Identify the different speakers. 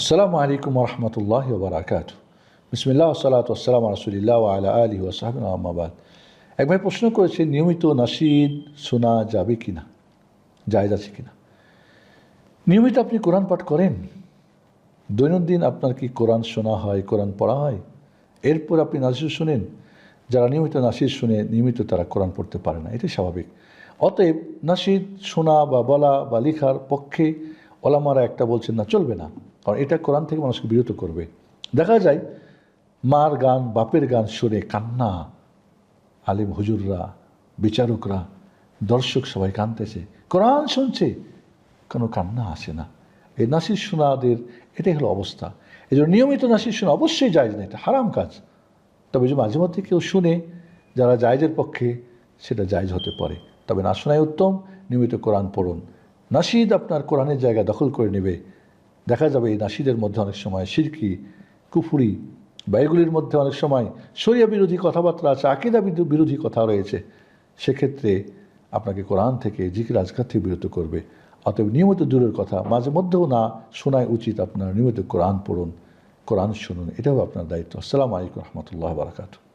Speaker 1: আসসালামু আলাইকুম রহমতুল্লাহ বারাকাত বিসমিল্লাহ সালাত আসসালাম রসুলিল্লাহ আলা আলী ওসাহাবিন আহমাবাদ এক ভাই প্রশ্ন করেছে, নিয়মিত নাসিদ শোনা যাবে কি না জায়জ আছে কি না নিয়মিত আপনি কোরআন পাঠ করেন? দৈনন্দিন আপনার কি কোরআন শোনা হয়, কোরআন পড়া হয়? এরপর আপনি নাসির শুনেন? যারা নিয়মিত নাসির শুনে, নিয়মিত তারা কোরআন পড়তে পারে না। এটাই স্বাভাবিক। অতএব নাসিদ শোনা বা বলা বা লেখার পক্ষে ওলামারা একটা বলছেন, না, চলবে না। কারণ এটা কোরআন থেকে মানুষকে বিরত করবে। দেখা যায়, মার গান, বাপের গান শুনে কান্না, আলিম হুজুররা, বিচারকরা, দর্শক সবাই কানতেছে কোরআন শুনছে, কোনো কান্না আসে না। এই নাসির শোনাদের এটাই হলো অবস্থা। এই জন্য নিয়মিত নাসির শোনা অবশ্যই যায় না, এটা হারাম কাজ। তবে যে মাঝে মধ্যে কেউ শুনে, যারা জায়জের পক্ষে, সেটা জায়জ হতে পারে। তবে না শোনাই উত্তম, নিয়মিত কোরআন পড়ুন। নাসিদ আপনার কোরআনের জায়গা দখল করে নেবে। দেখা যাবে এই নাসিদের মধ্যে অনেক সময় সিরকি, কুফুরি বা এগুলির মধ্যে অনেক সময় শরিয়া বিরোধী কথাবার্তা আছে, আকিদা বিরোধী কথা রয়েছে। সেক্ষেত্রে আপনাকে কোরআন থেকে জিকির আজকার থেকে বিরত করবে। অতএব নিয়মিত দূরের কথা, মাঝে মধ্যেও না শোনায় উচিত আপনার নিয়মিত কোরআন পড়ুন, কোরআন শুনুন, এটাও আপনার দায়িত্ব। আসসালামু আলাইকুম রহমতুল্লাহ বারাকাতু